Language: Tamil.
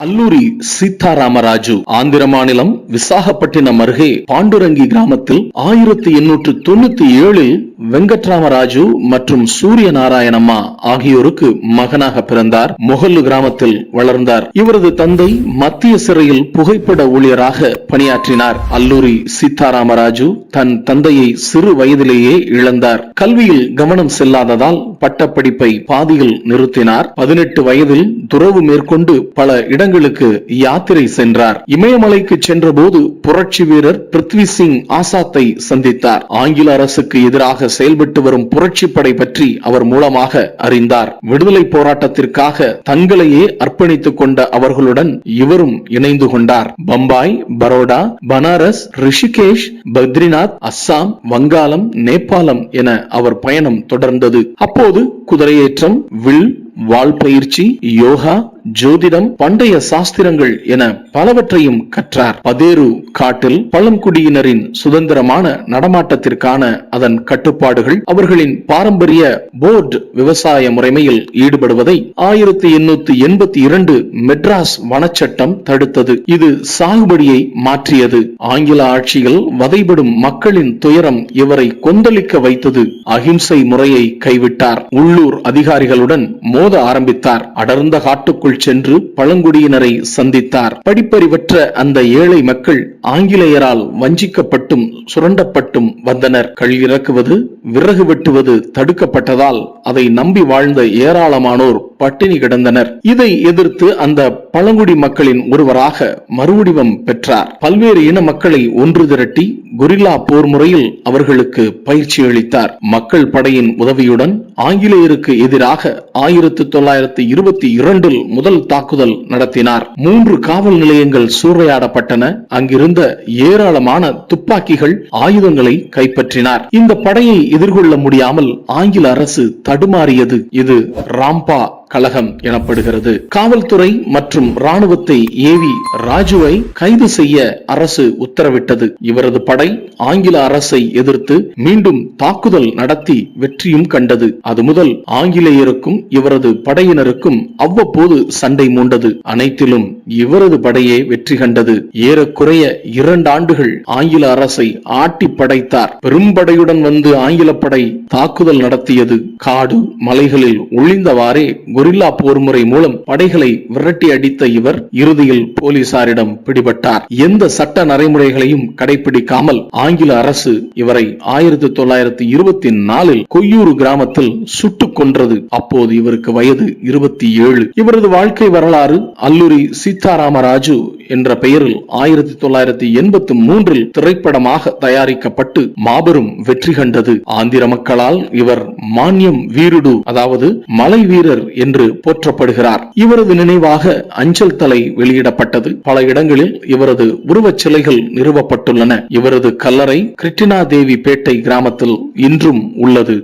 அல்லூரி சீதாராமராஜு ஆந்திர மாநிலம் விசாகப்பட்டினம் அருகே பாண்டுரங்கி கிராமத்தில் ஆயிரத்தி எண்ணூற்று தொண்ணூத்தி ஏழில் வெங்கட்ராமராஜு மற்றும் சூரிய நாராயணம்மா ஆகியோருக்கு மகனாக பிறந்தார். மொகல்லு கிராமத்தில் வளர்ந்தார். இவரது தந்தை மத்திய சிறையில் புகைப்பட ஊழியராக பணியாற்றினார். அல்லூரி சீதாராமராஜு தன் தந்தையை சிறு வயதிலேயே இழந்தார். கல்வியில் கவனம் செல்லாததால் பட்டப்படிப்பை பாதியில் நிறுத்தினார். பதினெட்டு வயதில் துறவு மேற்கொண்டு பல இடங்களுக்கு யாத்திரை சென்றார். இமயமலைக்கு சென்றபோது புரட்சி வீரர் பிருத்வி சிங் ஆசாத்தை சந்தித்தார். ஆங்கில அரசுக்கு எதிராக செயல்பட்டு வரும் புரட்சி படை பற்றி அவர் மூலமாக அறிந்தார். விடுதலை போராட்டத்திற்காக தங்களையே அர்ப்பணித்துக் கொண்ட அவர்களுடன் இவரும் இணைந்து கொண்டார். பம்பாய் பரோடா பனாரஸ் ரிஷிகேஷ் பத்ரிநாத் அஸ்ஸாம் வங்காளம் நேபாளம் என அவர் பயணம் தொடர்ந்தது. அப்போது குதிரையேற்றம் வில் வால் பயிற்சி யோகா ஜோதிடம் பண்டைய சாஸ்திரங்கள் என பலவற்றையும் கற்றார். பதேரு காட்டில் பழங்குடியினரின் சுதந்திரமான நடமாட்டத்திற்கான அதன் கட்டுப்பாடுகள் அவர்களின் பாரம்பரிய போர்டு விவசாய முறைமையில் ஈடுபடுவதை ஆயிரத்தி எண்ணூத்தி எண்பத்தி இரண்டு மெட்ராஸ் வனச்சட்டம் தடுத்தது. இது சாகுபடியை மாற்றியது. ஆங்கில ஆட்சியில் வதைபடும் மக்களின் துயரம் இவரை கொந்தளிக்க வைத்தது. அகிம்சை முறையை கைவிட்டார். உள்ளூர் அதிகாரிகளுடன் மோத ஆரம்பித்தார். அடர்ந்த காட்டுக்குள் சென்று பழங்குடியினரை சந்தித்தார். படிப்பறிவற்ற அந்த ஏழை மக்கள் ஆங்கிலேயரால் வஞ்சிக்கப்பட்டும் சுரண்டப்பட்டும் வந்தனர். கள் இறக்குவது விறகு வெட்டுவது தடுக்கப்பட்டதால் அதை நம்பி வாழ்ந்த ஏராளமானோர் பட்டினி கிடந்தனர். இதை எதிர்த்து அந்த பழங்குடி மக்களின் ஒருவராக மறுவடிவம் பெற்றார். பல்வேறு இன மக்களை ஒன்று திரட்டி கொரில்லா போர் முறையில் அவர்களுக்கு பயிற்சி அளித்தார். மக்கள் படையின் உதவியுடன் ஆங்கிலேயருக்கு எதிராக ஆயிரத்தி தொள்ளாயிரத்தி இருபத்தி இரண்டில் முதல் தாக்குதல் நடத்தினார். மூன்று காவல் நிலையங்கள் சூறையாடப்பட்டன. அங்கிருந்த ஏராளமான துப்பாக்கிகள் ஆயுதங்களை கைப்பற்றினார். இந்த படையை எதிர்கொள்ள முடியாமல் ஆங்கில அரசு தடுமாறியது. இது ராம்பா கழகம் எனப்படுகிறது. காவல்துறை மற்றும் ராணுவத்தை ஏவி ராஜுவை கைது செய்ய அரசு உத்தரவிட்டது. இவரது படை ஆங்கில அரசை எதிர்த்து மீண்டும் தாக்குதல் நடத்தி வெற்றியும் கண்டது. அது முதல் ஆங்கிலேயருக்கும் இவரது படையினருக்கும் அவ்வப்போது சண்டை மூண்டது. அனைத்திலும் இவரது படையே வெற்றி கண்டது. ஏறக்குறைய இரண்டு ஆண்டுகள் ஆங்கில அரசை ஆட்டி படைத்தார். பெரும்படையுடன் வந்து ஆங்கில படை தாக்குதல் நடத்தியது. காடு மலைகளில் ஒளிந்தவாறே கொரில்லா போர் முறை மூலம் படைகளை விரட்டி அடித்த இவர் இறுதியில் போலீசாரிடம் பிடிபட்டார். எந்த சட்ட நடைமுறைகளையும் கடைபிடிக்காமல் ஆங்கில அரசு இவரை ஆயிரத்தி தொள்ளாயிரத்தி இருபத்தி நாலில் கொய்யூர் கிராமத்தில் சுட்டுக் கொன்றது. அப்போது இவருக்கு வயது இருபத்தி ஏழு. இவரது வாழ்க்கை வரலாறு அல்லுரி சீதாராமராஜு என்ற பெயரில் ஆயிரத்தி தொள்ளாயிரத்தி எண்பத்தி மூன்றில் திரைப்படமாக தயாரிக்கப்பட்டு மாபெரும் வெற்றி கண்டது. ஆந்திர மக்களால் இவர் மானியம் வீருடு அதாவது மலை வீரர் என்று போற்றப்படுகிறார். இவரது நினைவாக அஞ்சல் தலை வெளியிடப்பட்டது. பல இடங்களில் இவரது உருவச் சிலைகள் நிறுவப்பட்டுள்ளன. இவரது கல்லறை கிருட்டினா தேவி பேட்டை கிராமத்தில் இன்றும் உள்ளது.